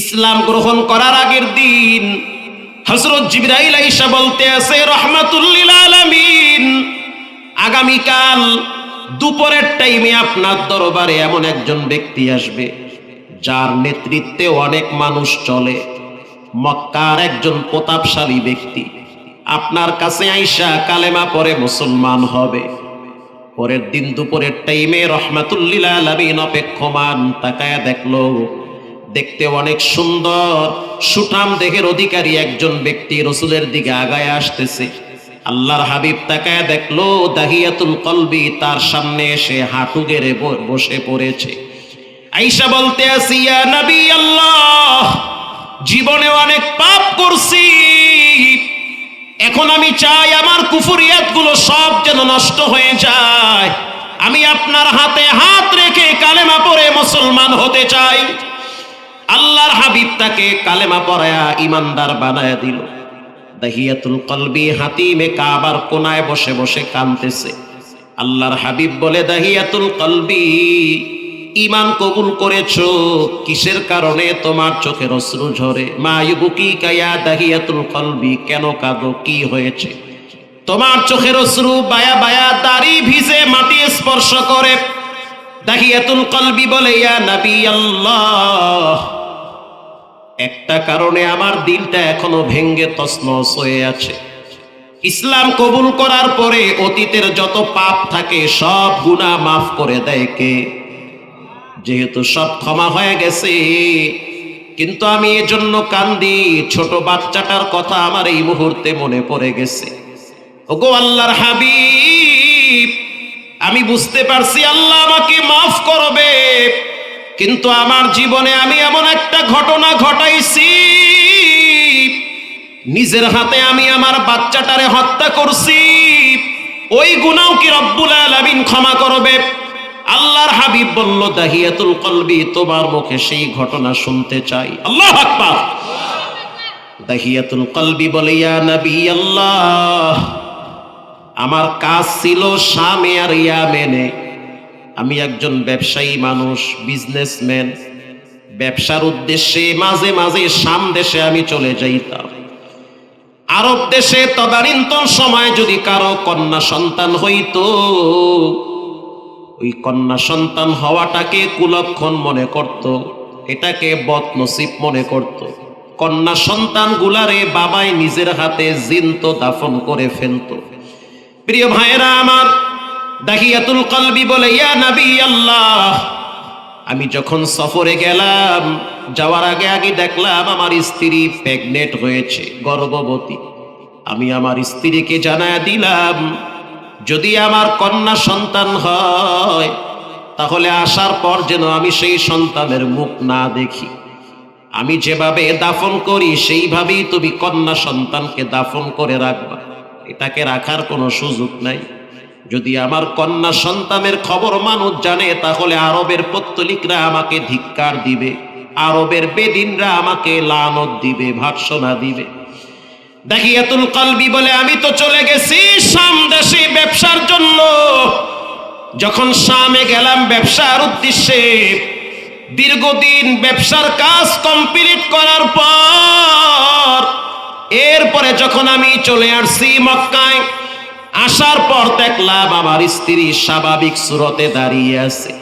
ইসলাম গ্রহণ করার আগের দিন হজরত জিবরাইল আইসা বলতে আছে রহমাতুল্লিল আলামিন, আগামীকাল দুপুরের টাইমে আপনার দরবারে এমন একজন ব্যক্তি আসবে, যার নেতৃত্বে অনেক মানুষ চলে। মক্কার একজন প্রতাপশালী ব্যক্তি। আপনার কাছে আইসা কালেমা পরে মুসলমান হবে। পরের দিন দুপুরের টাইমে রহমাতুল্লিল আলামিন অপেক্ষমান তাকায়া দেখল দেখতে অনেক সুন্দর। সুঠাম দেহের অধিকারী একজন ব্যক্তি রসুলের দিকে আগায় আসতেছে। আল্লাহর হাবিব তাকায় দেখল, দাহিয়াতুল কলবি তার সামনে এসে হাঁটু গেড়ে বসে পড়েছে। আইসা বলতে আসি নবী আল্লাহ, জীবনে অনেক পাপ করছি। এখন আমি চাই আমার কুফুরিয়াতগুলো সব যেন নষ্ট হয়ে যায়। আমি আপনার হাতে হাত রেখে কালেমা পরে মুসলমান হতে চাই। আল্লাহর হাবিব তাকে কালেমা পড়ায়া ইমানদার বানায়া দিল। দাহিয়াতুল কলবি হাতিমে কাবার কোনায় বসে বসে কানতেছে। আল্লাহর হাবিব বলে, দাহিয়াতুল কলবি ইমান কবুল করেছ, কিসের কারণে তোমার চোখের অশ্রু ঝরে? মা ইউবুকি কায়া দাহিয়াতুল কলবি, কেন কাঁদো? কি হয়েছে? তোমার চোখের অশ্রু বায়া বায়া দাড়ি ভিজে মাটি স্পর্শ করে। দাহিয়াতুল কলবি বলে, ইয়া নবী আল্লাহ একটা কারণে আমার দিলটা এখনও ভেঙ্গে তছনছ হয়ে আছে। ইসলাম কবুল করার পরে অতীতের যত পাপ থাকে, সব গুনাহ মাফ করে দেয় কে? যেহেতু সব ক্ষমা হয়ে গেছে, কিন্তু আমি এজন্য কান্দি, ছোট বাচ্চাটার কথা আমার এই মুহূর্তে মনে পড়ে গেছে। ওগো আল্লাহর হাবিব, আমি বুঝতে পারছি আল্লাহ আমাকে মাফ করবে। কিন্তু আমার জীবনে আমি এমন একটা ঘটনা ঘটাইছি। নিজের হাতে আমি আমার বাচ্চাটারে হত্যা করছি। ওই গুনাও কি রব্বুল আলামিন ক্ষমা করবে? আল্লাহর হাবিব বলল, দাহিয়াতুল কলবি, তোমার মুখে সেই ঘটনা শুনতে চাই। আল্লাহ আকবার। দাহিয়াতুল কলবি বলে, ইয়া নবী আল্লাহ আমার কাজ ছিল শামে আর ইয়ামেনে আমি একজন ব্যবসায়ী মানুষ বিজনেসম্যান ব্যবসার উদ্দেশ্যে মাঝে মাঝে শাম দেশে আমি চলে যাইতাম। আরব দেশে তদানীন্তন সময় যদি কারও কন্যা সন্তান হইতো, ওই কন্যা সন্তান হওয়াটাকে কুলক্ষণ মনে করত, এটাকে বদনসিব মনে করত। কন্যা সন্তান গুলারে বাবাই নিজের হাতে জিন্ত দাফন করে ফেলত। প্রিয় ভাইয়েরা আমার দাহিয়াতুল কলবি বলে, ইয়া নবী আল্লাহ আমি যখন সফরে গেলাম, যাওয়ার আগে আগে দেখলাম আমার স্ত্রী প্রেগনেন্ট হয়েছে, গর্ভবতী। আমি আমার স্ত্রীকে জানায় দিলাম, যদি আমার কন্যা সন্তান হয়, তাহলে আসার পর যেন আমি সেই সন্তানের মুখ না দেখি। আমি যেভাবে দাফন করি, সেইভাবেই তুমি কন্যা সন্তানকে দাফন করে রাখবা। এটাকে রাখার কোনো সুযোগ নাই। যদি আমার কন্যা সন্তানের খবর মানুষ জানে, তাহলে আরবের পত্তলিকরা আমাকে ধিক্কার দিবে। আরবের বেদিনরা আমাকে লানত দিবে ভার্সনা দিবে। দাহিয়াতুল কলবি বলে, আমি তো চলে গেছি শাম দেশে ব্যবসার জন্য। যখন শামে গেলাম ব্যবসার উদ্দেশ্যে, দীর্ঘদিন ব্যবসার কাজ কমপ্লিট করার পর, এরপরে যখন আমি চলে আসছি মক্কায় আসার পর দেখলাম আমার স্ত্রী স্বাভাবিক সুরতে দাঁড়িয়ে আছে।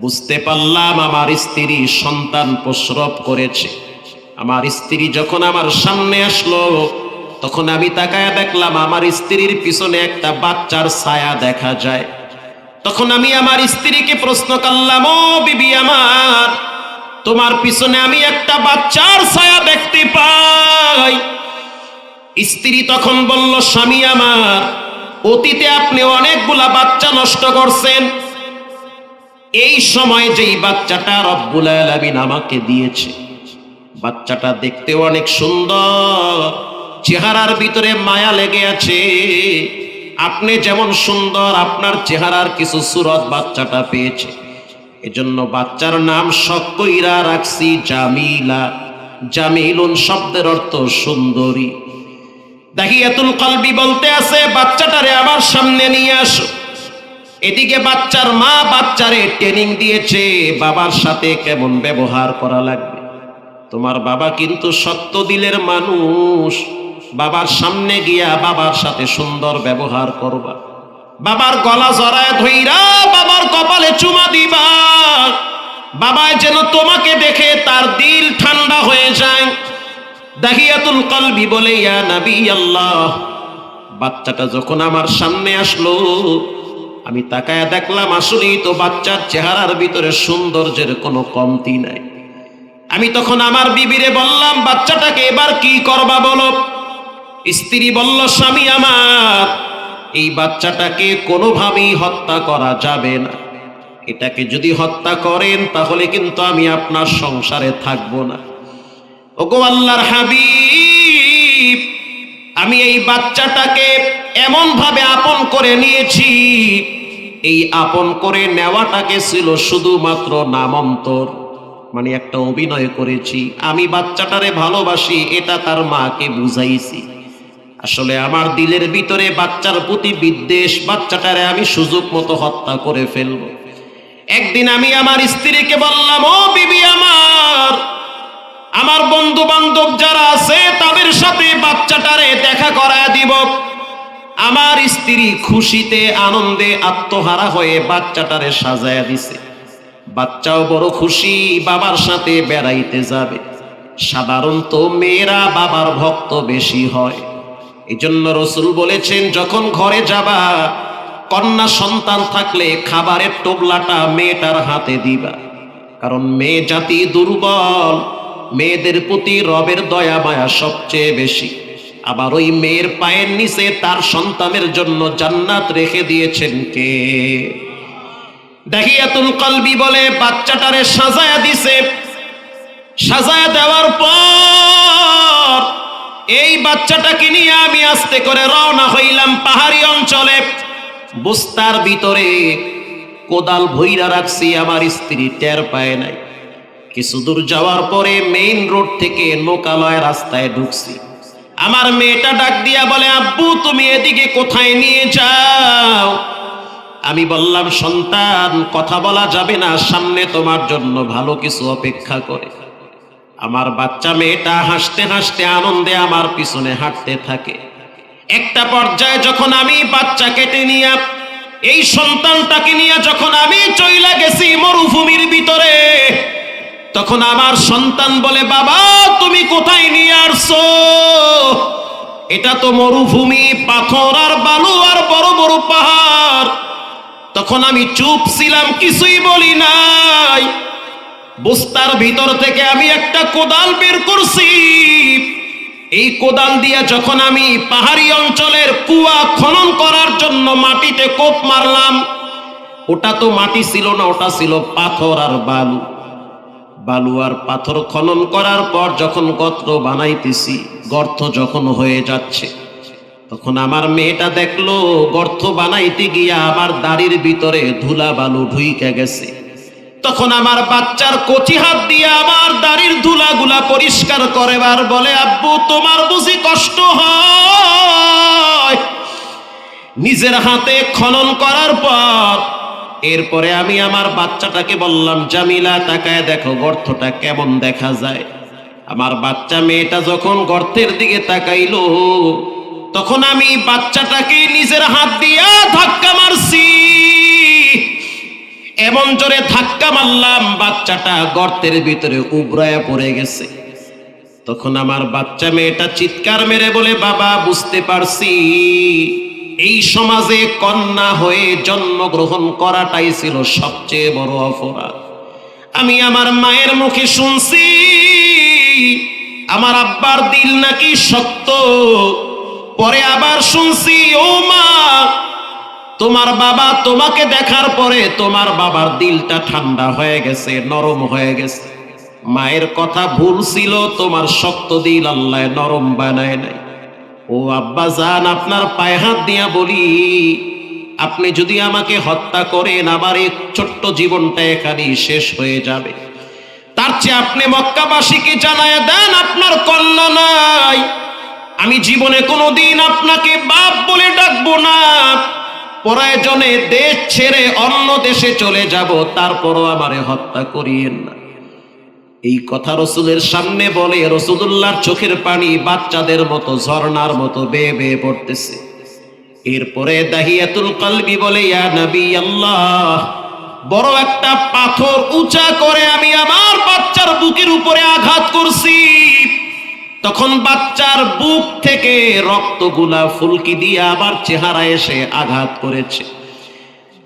বুঝতে পারলাম আমার স্ত্রী সন্তান প্রসরব করেছে। আমার স্ত্রী যখন আমার সামনে আসলো, তখন আমি তাকায় দেখলাম আমার স্ত্রীর পিছনে একটা বাচ্চার ছায়া দেখা যায়। তখন আমি আমার স্ত্রীকে প্রশ্ন করলাম, ও বিবি আমার, তোমার পিছনে আমি একটা বাচ্চার ছায়া দেখতে পাই। স্ত্রী তখন বলল, স্বামী আমার অতীতে আপনি অনেকগুলা বাচ্চা নষ্ট করছেন। এই সময় যেই বাচ্চাটা রব্বুল আলামিন আমাকে দিয়েছে, বাচ্চাটা দেখতে অনেক সুন্দর, চেহারার ভিতরে মায়া লেগে আছে। আপনি যেমন সুন্দর, আপনার চেহারার কিছু সুরত বাচ্চাটা পেয়েছে। এজন্য বাচ্চার নাম সকইরা রাখছি জামিলা। জামিলুন শব্দের অর্থ সুন্দরী। দাহিয়াতুল কলবি বলতে আছে, বাচ্চাটারে আমার সামনে নিয়ে আসো। এদিকে বাচ্চার মা বাচ্চারে ট্রেনিং দিয়েছে, বাবার সাথে কেমন ব্যবহার করা লাগবে? তোমার বাবা কিন্তু সত্য দিলের মানুষ। বাবার সামনে গিয়া বাবার সাথে সুন্দর ব্যবহার করবা। বাবার গলা জড়ায় ধইরা বাবার কপালে চুমা দিবা। বাবায় যেন তোমাকে দেখে তার দিল ঠান্ডা হয়ে যায়। দাহিয়াতুল কলবি বলে, ইয়া নবী আল্লাহ বাচ্চাটা যখন আমার সামনে আসলো, আমি তাকায়া দেখলাম, আসলেই তো বাচ্চার চেহারার ভিতরে সৌন্দর্যের কোনো কমতি নাই। আমি তখন আমার বিবিরে বললাম, বাচ্চাটাকে এবার কি করবা বলো? স্ত্রী বলল, স্বামী আমার, এই বাচ্চাটাকে কোনোভাবেই হত্যা করা যাবে না। এটাকে যদি হত্যা করেন, তাহলে কিন্তু আমি আপনার সংসারে থাকব না। ওগো আল্লাহর হাবিব, আমি এই বাচ্চাটাকে এমন ভাবে আপন করে নিয়েছি। এই আপন করে নেওয়াটাকে ছিল শুধুমাত্র নামন্তর। মানে একটা অভিনয় করেছি। আমি বাচ্চাটারে ভালোবাসি, এটা তার মাকে বুঝাইছি। আসলে আমার দিলের ভিতরে বাচ্চার প্রতি বিদ্বেষ, বাচ্চাটারে আমি সুযোগ মতো হত্যা করে ফেলব। একদিন আমি আমার স্ত্রীকে বললাম, ও বিবি আমার আমার বন্ধু বান্ধব যারা আছে, তাদের সাথে বাচ্চাটারে দেখা করায় দিব। আমার স্ত্রী খুশিতে, আনন্দে, আত্মহারা হয়ে বাচ্চাটারে সাজায়া দিছে। বাচ্চাও বড় খুশি, বাবার সাথে বেড়াইতে যাবে। সাধারণত মেয়েরা বাবার ভক্ত বেশি হয়। এই জন্য রসুল বলেছেন, যখন ঘরে যাবা, কন্যা সন্তান থাকলে খাবারের টোবলাটা মেয়েটার হাতে দিবা। কারণ মেয়ে জাতি দুর্বল মেয়েদের প্রতি রবের দয়া মায়া সবচেয়ে বেশি। আবার ওই মেয়ের পায়ের নিচে তার সন্তানের জন্য জান্নাত রেখে দিয়েছেন কে? দাহিয়াতুল কলবি বলে, বাচ্চাটারে সাজায়া দিছে। সাজায়া দেওয়ার পর এই বাচ্চাটাকে নিয়ে আমি আস্তে করে রওনা হইলাম পাহাড়ি অঞ্চলে। বুস্তার ভিতরে কোদাল ভইরা রাখছি, আমার স্ত্রী টের পায় নাই। কিছু দূর যাওয়ার পরে মেইন রোড থেকে লোকালয় রাস্তায় ঢুকছি। আমার মেয়েটা ডাক দিয়া বলে, আব্বু, তুমি এদিকে কোথায় নিয়ে যাও? আমি বললাম, সন্তান, কথা বলা যাবে না, সামনে তোমার জন্য ভালো কিছু অপেক্ষা করে। আমার বাচ্চা মেয়েটা হাসতে হাসতে আনন্দে আমার পিছনে হাঁটতে থাকে। একটা পর্যায়ে যখন আমি বাচ্চা কেটে নিয়ে, এই সন্তানটাকে নিয়ে যখন আমি চইলা গেছি মরুভূমির ভিতরে তখন আমার সন্তান বলে, বাবা, তুমি কোথায় নিয়ে আসছো? এটা তো মরুভূমি, পাথর আর বালু আর বড় বড় পাহাড়। তখন আমি চুপ ছিলাম, কিছুই বলি নাই। বস্তার ভিতর থেকে আমি একটা কোদাল বের করছি। এই কোদাল দিয়ে যখন আমি পাহাড়ি অঞ্চলের কুয়া খনন করার জন্য মাটিতে কোপ মারলাম, ওটা তো মাটি ছিল না, ওটা ছিল পাথর আর বালু। বালু আর পাথর খনন করার পর যখন গর্ত বানাইতেছি, গর্ত যখন হয়ে যাচ্ছে, তখন আমার মেয়েটা দেখল, গর্ত বানাইতে গিয়া আমার দাড়ির ভিতরে ধুলা বালু ঢুইকে গেছে। তখন আমার বাচ্চার কচি হাত দিয়ে আমার দাড়ির ধুলাগুলা পরিষ্কার করে আর বলে, আব্বু, তোমার বুঝি কষ্ট হয়? নিজের হাতে খনন করার পর এরপরে আমি আমার বাচ্চাটাকে বললাম, জামিলা, তাকায় দেখো গর্তটা কেমন দেখা যায়। আমার বাচ্চা মেয়েটা যখন গর্তের দিকে তাকাইলো, তখন আমি বাচ্চাটাকে নিজের হাত দিয়া ধাক্কা মারছি। এমন জোরে ধাক্কা মারলাম, বাচ্চাটা গর্তের ভিতরে উবরায়া পড়ে গেছে। তখন আমার বাচ্চা মেয়েটা চিৎকার মেরে বলে, বাবা, বুঝতে পারছি। এই সমাজে কন্যা হয়ে জন্মগ্রহণ করাটাই ছিল সবচেয়ে বড় অপরাধ। আমি আমার মায়ের মুখে শুনছি, আমার আব্বার দিল নাকি শক্ত পরে আবার শুনছি, ও মা, তোমার বাবা তোমাকে দেখার পরে তোমার বাবার দিলটা ঠান্ডা হয়ে গেছে, নরম হয়ে গেছে। মায়ের কথা ভুল ছিল, তোমার শক্ত দিল আল্লাহ নরম বানায় নাই। ও আব্বা জান, আপনার পায়ে হাত দিয়া বলি, আপনি যদি আমাকে হত্যা করেন আবার এই ছোট্ট জীবনটা এখানেই শেষ হয়ে যাবে। তার চেয়ে আপনি মক্কাবাসীকে জানায় দেন, আপনার কন্যা নাই। আমি জীবনে কোনোদিন আপনাকে বাপ বলে ডাকবো না। প্রয়োজনে দেশ ছেড়ে অন্য দেশে চলে যাব, তারপরও আমারে হত্যা করিয়েন না। এই কথা রসুলের সামনে বলে রসুদুল্লাহর চোখের পানি বাচ্চাদের মতো, ঝর্ণার মতো বেয়ে বেয়ে পড়তেছে। এরপরে দাহিয়াতুল কালবি বলে, ইয়া নবী আল্লাহ বড় একটা পাথর উঁচা করে আমি আমার বাচ্চার বুকের উপরে আঘাত করছি। তখন বাচ্চার বুক থেকে রক্তগুলা ফুলকি দিয়ে আবার চেহারা এসে আঘাত করেছে।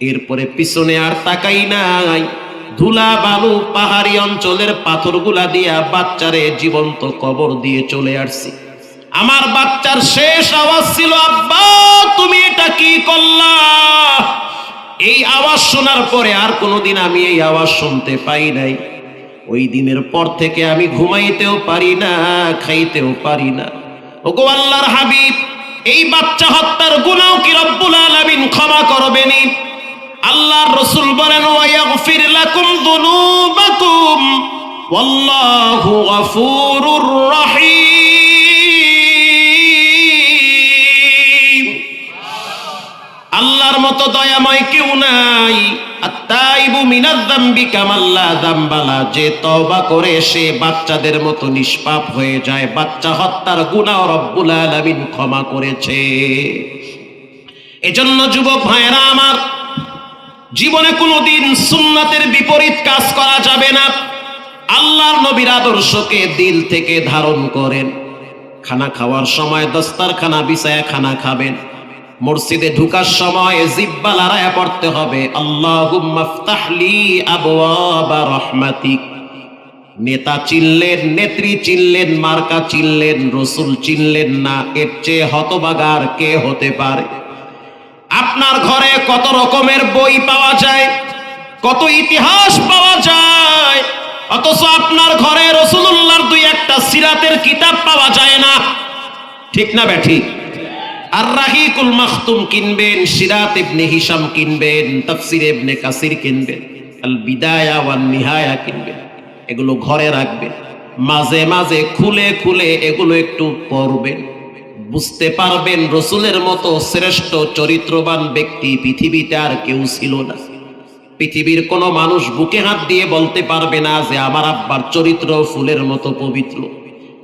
এরপরে পিছনে আর তাকাই নাই। ধুলা বালু পাহাড়ি অঞ্চলের পাথরগুলা দিয়া বাচ্চারে জীবন্ত কবর দিয়ে চলে আসছি। আমার বাচ্চার শেষ আওয়াজ ছিল, আব্বা, তুমি এটা কি করলা? এই আওয়াজ শোনার পরে আর কোনোদিন আমি এই আওয়াজ শুনতে পাই নাই। ওই দিনের পর থেকে আমি ঘুমাইতেও পারি না, খাইতেও পারি না। ওগো আল্লাহর হাবিব, এই বাচ্চা হত্যার গুনাও কি রব্বুল আলামিন ক্ষমা করবেনি আল্লাহর রসুল বলেন ওয়াগফির লাকুম যুনুবাকুম ওয়াল্লাহু গফুরুর রহিম। আল্লাহর মতো দয়াময় কেউ নাই। আত্তাইবু মিনাজ যামবি কামাল্লা যামবালা যে তওবা করে, সে বাচ্চাদের মতো নিষ্পাপ হয়ে যায়। বাচ্চা হত্যার গুনাহ রব্বুল আলামিন ক্ষমা করেছে। এজন্য যুবক ভাইয়েরা আমার জীবনে কোনোদিন সুন্নাতের বিপরীত কাজ করা যাবে না। আল্লাহর নবীর আদর্শকে দিল থেকে ধারণ করেন। খানা খাওয়ার সময় দস্তারখানা বিছায়া খানা খাবেন। মসজিদে ঢুকার সময় জিব্বা লড়াইয়া পড়তে হবে। আবওয়াবা রহমাতিক। নেতা চিনলেন, নেত্রী চিনলেন, মার্কা চিনলেন, রসুল চিনলেন না। এর চেয়ে হতবাগার কে হতে পারে? আপনার ঘরে কত রকমের বই পাওয়া যায়, কত ইতিহাস পাওয়া যায়, অথচ আপনার ঘরে রসুল্লাহর দুই একটা সিরাতের কিতাব পাওয়া যায় না। ঠিক না ব্যাঠি? আর রাহিকুল কিনবেন, সিরাত ইবনে হিসাম কিনবেন, তাফসির ইবনে কাসির কিনবেন, আল বিদায়া ওয়ান নিহায়া কিনবেন, এগুলো ঘরে রাখবেন, মাঝে মাঝে খুলে খুলে এগুলো একটু পড়বেন। বুঝতে পারবেন রসুলের মতো শ্রেষ্ঠ চরিত্রবান ব্যক্তি পৃথিবীতে আর কেউ ছিল না। পৃথিবীর কোনো মানুষ বুকে হাত দিয়ে বলতে পারবে না যে আমার আব্বার চরিত্র ফুলের মতো পবিত্র।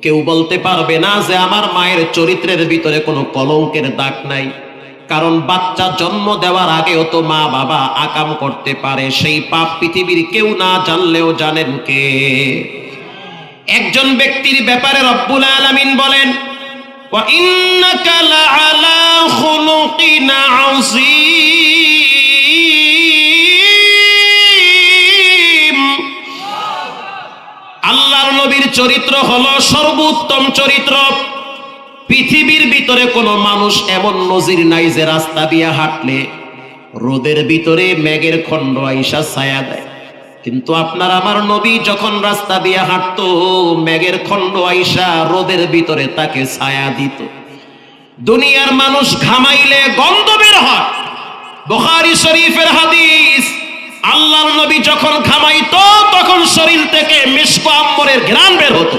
কেউ বলতে পারবে না যে আমার মায়ের চরিত্রের ভিতরে কোনো কলঙ্কের দাগ নাই। কারণ বাচ্চা জন্ম দেওয়ার আগেও তো মা বাবা আকাম করতে পারে। সেই পাপ পৃথিবীর কেউ না জানলেও জানেন কে। একজন ব্যক্তির ব্যাপারে রব্বুল আলামিন বলেন وإنك لعلى خلق عظيم আল্লাহর নবীর চরিত্র হলো সর্বোত্তম চরিত্র পৃথিবীর ভিতরে কোনো মানুষ এমন নজির নাই যে রাস্তা দিয়ে হাঁটলে রোদের ভিতরে মেঘের খণ্ড আইসা ছায়া দেয় কিন্তু আপনার আমার নবী যখন রাস্তা দিয়ে হাঁটতো, মেঘের খণ্ড আইসা রোদের ভিতরে তাকে ছায়া দিত। দুনিয়ার মানুষ ঘামাইলে গন্ধ বের হয়। বোখারি শরীফের হাদিস, আল্লাহর নবী যখন ঘামাইতো, তখন শরীর থেকে মিসকো আম্বরের ঘ্রাণ বের হতো।